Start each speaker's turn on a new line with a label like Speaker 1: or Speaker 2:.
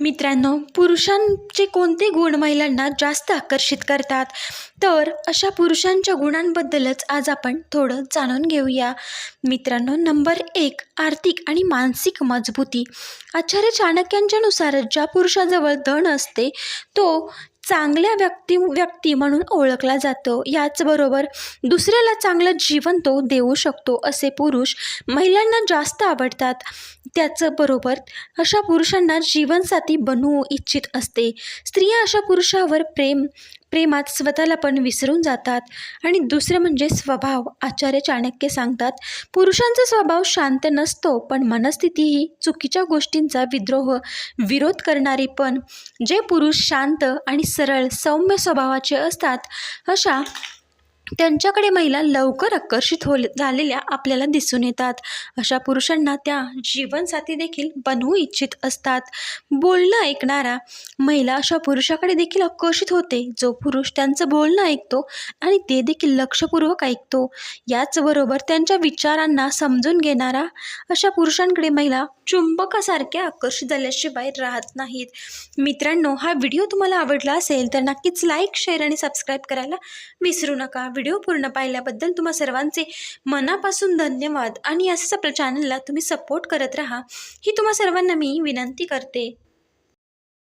Speaker 1: मित्रांनो पुरुषांचे कोणते गुण महिलांना जास्त आकर्षित करतात? तर अशा पुरुषांच्या गुणांबद्दलच आज आपण थोडं जाणून घेऊया. मित्रांनो नंबर एक आर्थिक आणि मानसिक मजबूती. आचार्य चाणक्यांच्यानुसार ज्या पुरुषाजवळ धन असते तो चांगल्या व्यक्ती व्यक्ती म्हणून ओळखला जातो. याचबरोबर दुसऱ्याला चांगलं जीवन तो देऊ शकतो असे पुरुष महिलांना जास्त आवडतात. त्याचबरोबर अशा पुरुषांना जीवनसाथी बनवू इच्छित असते. स्त्रिया अशा पुरुषावर प्रेम प्रेमात स्वतःला पण विसरून जातात. आणि दुसरं म्हणजे स्वभाव. आचार्य चाणक्य सांगतात पुरुषांचा स्वभाव शांत नसतो पण मनस्थिती ही चुकीच्या गोष्टींचा विद्रोह विरोध करणारी पण. जे पुरुष शांत आणि सरळ सौम्य स्वभावाचे असतात अशा त्यांच्याकडे महिला लवकर आकर्षित हो झालेल्या आपल्याला दिसून येतात. अशा पुरुषांना त्या जीवनसाथी देखील बनवू इच्छित असतात. बोलणं ऐकणारा महिला अशा पुरुषाकडे देखील आकर्षित होते. जो पुरुष त्यांचं बोलणं ऐकतो आणि ते देखील लक्षपूर्वक ऐकतो. याचबरोबर त्यांच्या विचारांना समजून घेणारा अशा पुरुषांकडे महिला चुंबकासारख्या आकर्षित झाल्याशिवाय राहत नाहीत. मित्रांनो हा व्हिडिओ तुम्हाला आवडला असेल तर नक्कीच लाईक शेअर आणि सबस्क्राईब करायला विसरू नका. व्हिडिओ पूर्ण पाहिल्याबद्दल तुम्हा सर्वांचे मनापासून धन्यवाद. आणि असंच आपल्या चॅनलला तुम्ही सपोर्ट करत राहा ही तुम्हा सर्वांना मी विनंती करते.